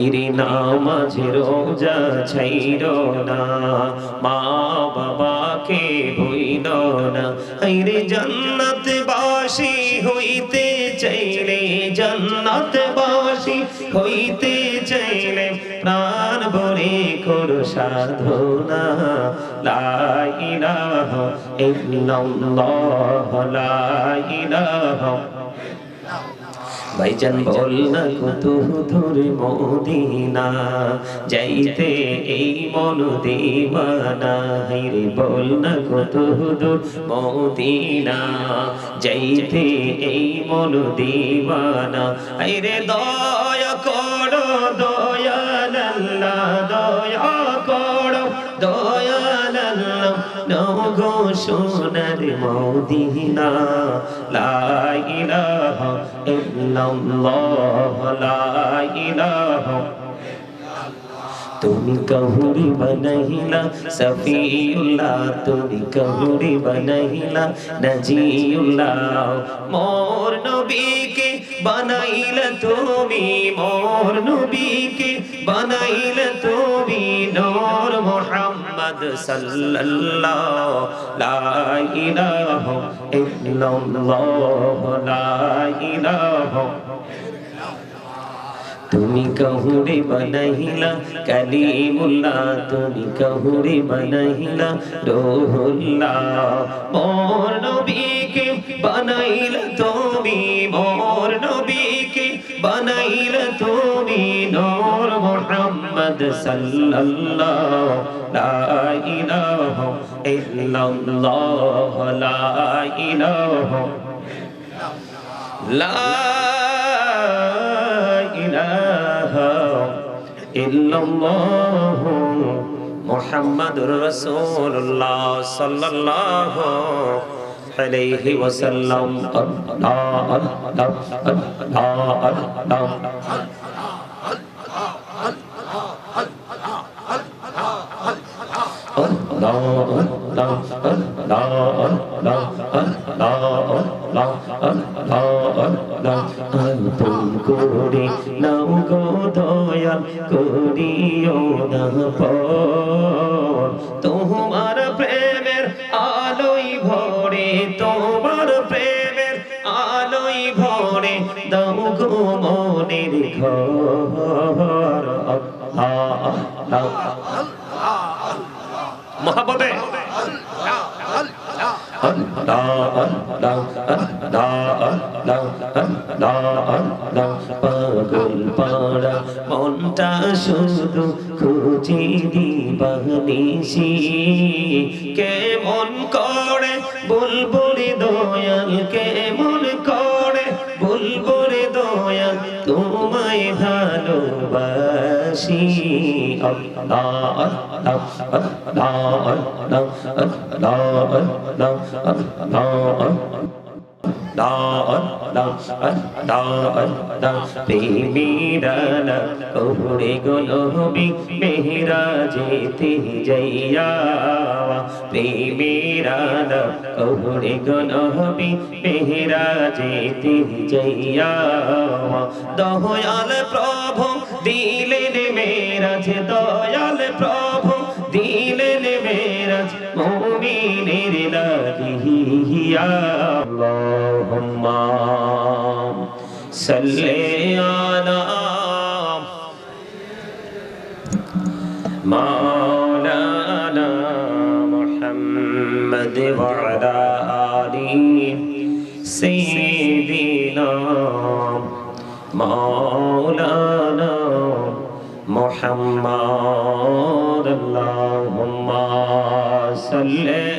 ইরি নামাজ রোজা ছাইর না। মা বাবাকে ভুইল না। আইরে জান্নাত বাসি হইতে চাইলে জান্নাত বাসি হইতে চাইলে প্রাণ ভরে কর সাধনা। লা ইলাহা ইল্লাল্লাহ, লা ইলাহা ভাইজান বল না কত ধরে মদিনা, যাইতে এই মন দেবানা হাইরে বল না কত দূর মদিনা, যাইতে এই মন দেবানা হাইরে দয়া করো দয়াল সোনার মদিনা, লা ইলাহা ইল্লাল্লাহ, লা ইলাহা। তুমি কহুরি বনহিলা সফিউল্লাহ, তুমি কহুরি বনহিলা নজিউল্লাহ। মোর নবীকে বানাইলা তুমি, মোর নবীকে বানাইলা তুমি, নূর মুহাম্মদ সাল্লাল্লাহ লা ইলাহা ইল্লাল্লাহ লা ইলাহা। তুমি কহুরে বনহিলা কালিমুল্লাহ, তুমি কহুরে বনহিলা রোহুল্লাহ। মোর নবীকে বানাইলা তুমি মোর বানাইলা তুমি নূর মুহাম্মদ সাল্লাল্লাহ লা ইলাহা ইল্লাল্লাহ লা ইলাহা মুহাম্মাদুর রাসূলুল্লাহ সাল্লাল্লাহু ওয়াসাল্লাম। আল্লাহ আল্লাহ আল্লাহ আল্লাহ আপন করে নাও গো দয়াল করিও না পর। তোমার মনের ঘর। মহাবতে পাগল পাড়া মনটা শুধু খুঁজে দিবানিসি কেমন করে বলব রে দয়াল, কেমন করে কহুরে গলবি মেহরা যেতে যাইয়া প্রেমেরাল কহুরে গলবি মেহরা যেতে যাইয়া দয়াল প্রভু يا اللهم صل على مولانا محمد وعلى آله سيدنا مولانا محمد اللهم صل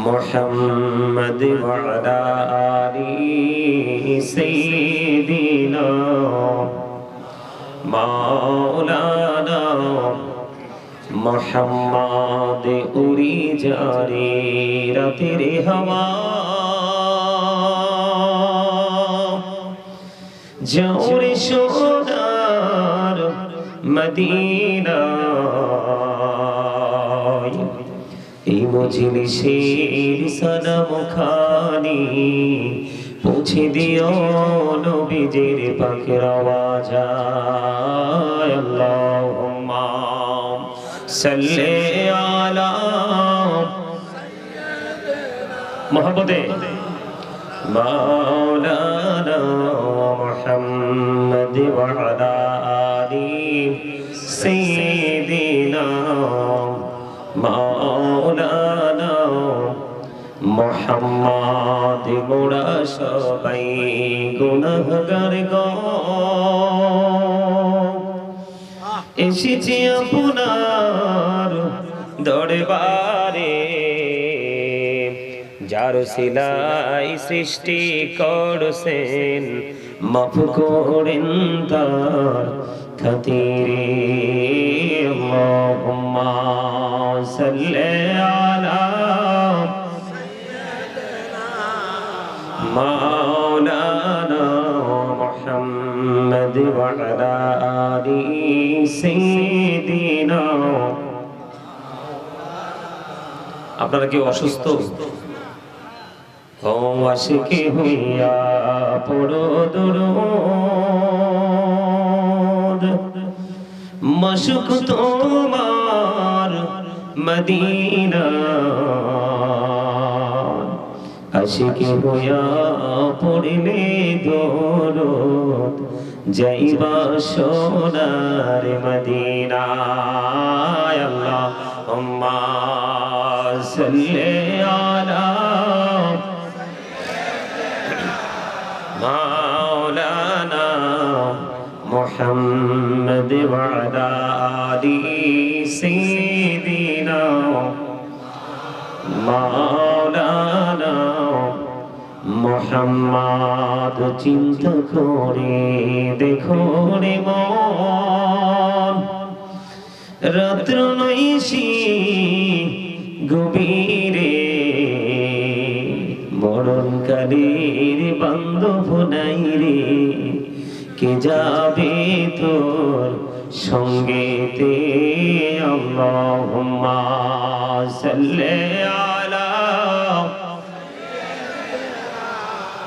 محمد وعلى آله سيدنا مولانا মোহাম্মদ উড়ি যারে রাতের হাওয়া জোরে সোনার মদিনা এই মজলিসের সালাম খানি পৌঁছে দিও নবীজির পাখির আওয়াজ আল্লাহুম্মা সাল্লি আলা মহব্বতে مولانا محمد وعلى آل سيدنا مولانا মোহাম্মদ মোরা সবাই গুণাগার এসেছি আপনার দরবারে, যার সিলাই সৃষ্টি করছেন, মাফ করেন তার খাতিরে। محمد وعلى آل سيدنا আপনারা কি অসুস্থ ও আশিকি হইয়া পড়ো দুরুদ মশুক তোমার মদিনা আশিকি হইয়া পড়িলে দরদ, যাইবা সোনার মদিনায় আল্লাহ, উম্মা সাল্লি আলা মাওলানা মুহাম্মদ ওয়া আলা আলি সাইয়্যিদিনা মা মোহাম্মদ, চিন্তা করে দেখো রে মন। রাত্র নৈশি গভীরে মরণকালের বান্ধব নাই রে। কে যাবে তোর সঙ্গেতে? আল্লাহুম্মা সাল্লি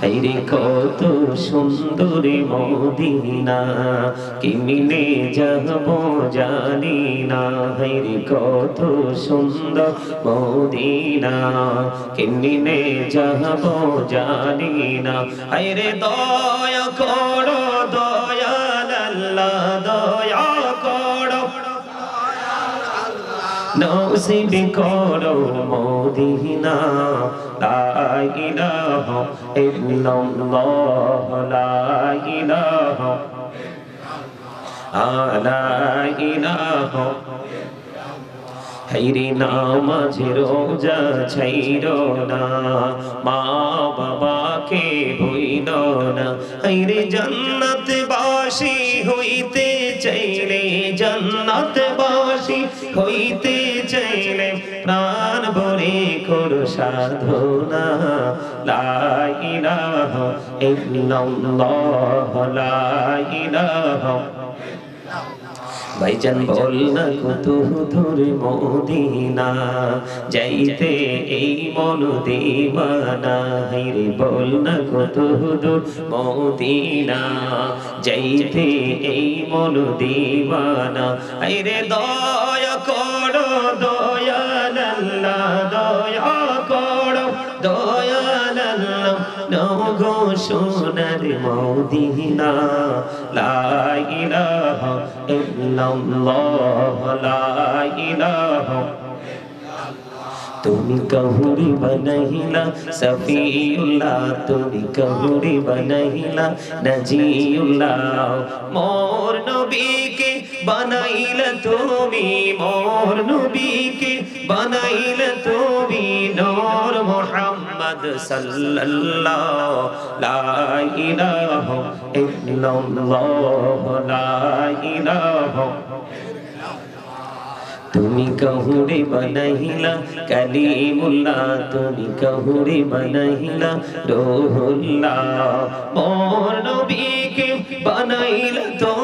হাইরে কত সুন্দর মদিনা, কিমিনে যাব জানি না। হাইরে কত সুন্দর মদিনা, কিমিনে যাব জানি না। হাইরে দয়া করো নসিব করো মদিনা, লা ইল্লাল্লাহ, লা ইলাহা লা ইলাহা হাইরে নামাজ রোজা ছাইর না, মা বাবাকে ভুইল না। হাইরে জান্নাত বাসি হইতে চাইলে জান্নাত হইতে চাইলে প্রাণ ভরে করো সাধনা। লা ইলাহা ইল্লাল্লাহ, লা ভাইজান বল না কত দূরে মদিনা, যাইতে এই মন দিবানা। হাইরে বল না কত দূর মদিনা, যাইতে এই মন দিবানা। হাইরে দয়া করো, দয়াল আল্লাহ ইল্লাল্লাহ, লা তুমি কহুরি বনহিলা সফিউল্লাহ, তুমি কহুরি বনহিলা নজিউল্লাহ। মোর নবীকে বানাইলা তুমি মোর নবীকে, বানাইলা তুমি নূর মুহাম্মদ সাল্লাল্লাহ লা ইলাহা ইল্লাল্লাহ তুমি কহুরে বনহিলা কালিমুল্লাহ, তুমি কহুরে বনহিলা রোহুল্লাহ। মোর নবীকে বানাইলা তুমি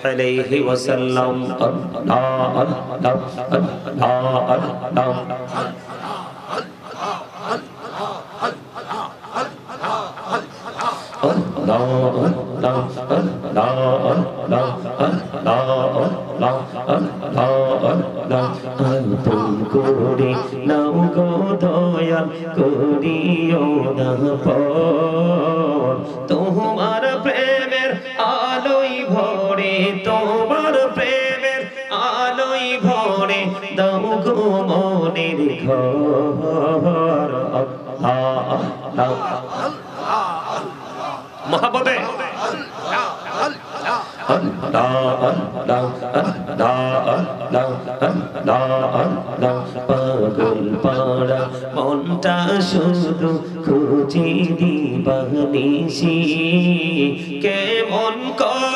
عليه وسلم الله الله الله الله করে নাও গো দয়াল করিও না পর তোমার প্রেম তোমার প্রেমের আলোই ভরে দাও গো মনের ঘর। পাগল পাড়া মনটা শুধু খুঁজি দিবানিসি কেমন করে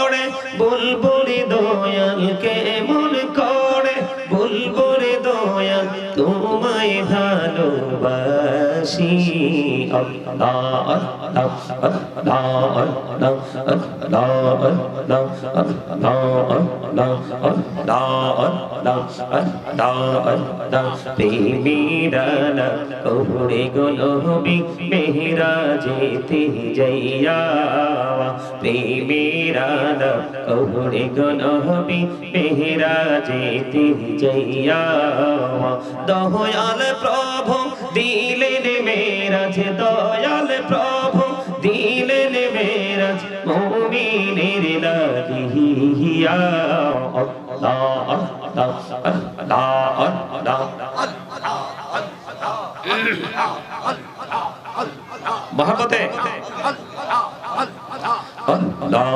বুলবুলি দয়াল কেমন করে? বুলবুলি দয়াল তোমায় ভালোবাসি। ওরে গুলো হবি মেহরা যেতে যাইয়া প্রেমেরা ওরে গুলো হবি মেহরা যেতে যাইয়া দহয়াল প্রভু লাগিয়া আল্লাহ আল্লাহ আল্লাহ আল্লাহ মহাপতে। আল্লাহ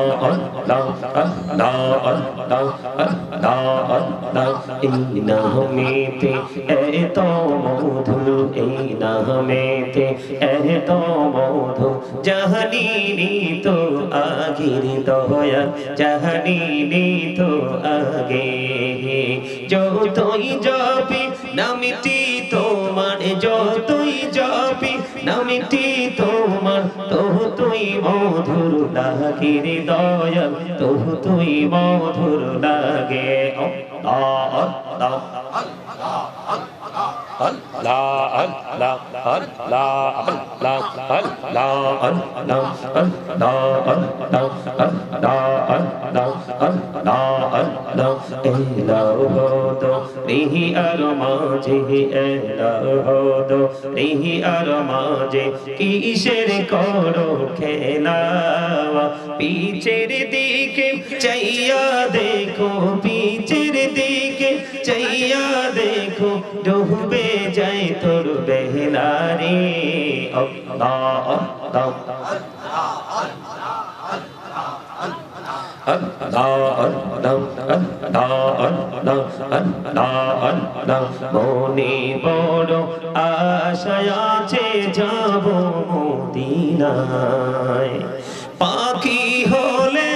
আল্লাহ নামেতে এত মধু এই নামেতে এত মধু জাহানিনি তো আগের তো আগে যতই জপি, নামিটি জপি তহু তুই মধুর লাগে হৃদয় তহু তুই মধুর লাগে অল্লাহ অল্লাহ অল্লাহ অল্লাহ আল্লাহ আল্লাহ আল্লাহ আল্লাহ আল্লাহ আল্লাহ আল্লাহ আল্লাহ আল্লাহ আল্লাহ আল্লাহ আল্লাহ আল্লাহ এলাও হতো রিহি আর মাঝে এলাও আর মাঝে কিসের করো খেলাওয়া পিছের দিকে চাইয়া দেখো পিছের দিকে চাইয়া দেখো ডুবে যায় তোর বেহনারে মনে বড় আশায় আছে যাব মদিনায়। পাখি হলে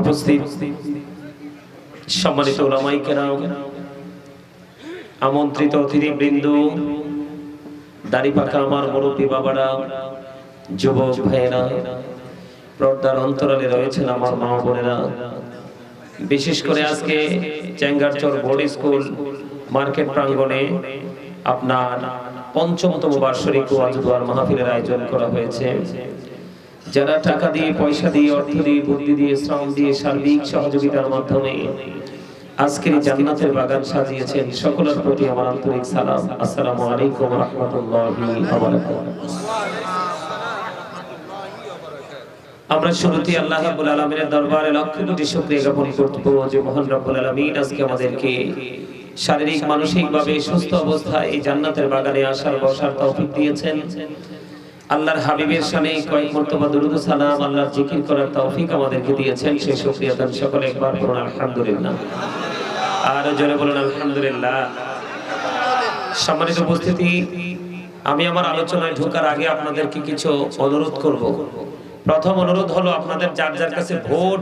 উপস্থিত সম্মানিত ওলামাই কেরাম, আমন্ত্রিত অতিথিবৃন্দ, দাড়ি পাকা আমার মুরব্বী বাবারা, যুবক ভাইয়েরা, পর্দার অন্তরালে রয়েছেন আমার মা বোনেরা। বিশেষ করে আজকে চ্যাঙ্গারচর বোর্ড স্কুল মার্কেট প্রাঙ্গণে আপনার পঞ্চমতম বার্ষিক ওয়াজ দোয়ার মাহফিলের আয়োজন করা হয়েছে। যারা টাকা দিয়ে, পয়সা দিয়ে, অর্থ দিয়ে, বুদ্ধি দিয়ে, শ্রম দিয়ে সার্বিক সহযোগিতার মাধ্যমে আজকের জান্নাতের বাগান সাজিয়েছেন, সকলের প্রতি আমার আন্তরিক সালাম। আসসালামু আলাইকুম রহমতুল্লাহি ওয়া বারাকাতুহু। আমরা শুরুতে আল্লাহ রাব্বুল আলামিনের দরবারে লক্ষ কোটি শুকরিয়া জ্ঞাপন করব যে মহান রব্বুল আলামিন আজকে আমাদেরকে শারীরিক মানসিক ভাবে সুস্থ অবস্থায় এই জান্নাতের বাগানে আসার বসার তৌফিক দিয়েছেন। আল্লাহর হাবিবের শানে কয়েক মর্তবা দুরুদ সালাম, আল্লাহর জিকির করার তৌফিক আমাদেরকে দিয়েছেন। সেই শুকরিয়া দান সকলে একবার বলুন আলহামদুলিল্লাহ। আর জোরে বলুন, আলহামদুলিল্লাহ। সম্মানিত উপস্থিতি, আমি আমার আলোচনায় ঢোকার আগে আপনাদেরকে কিছু অনুরোধ করব। প্রথম অনুরোধ হলো আপনাদের যার যার কাছে ভোট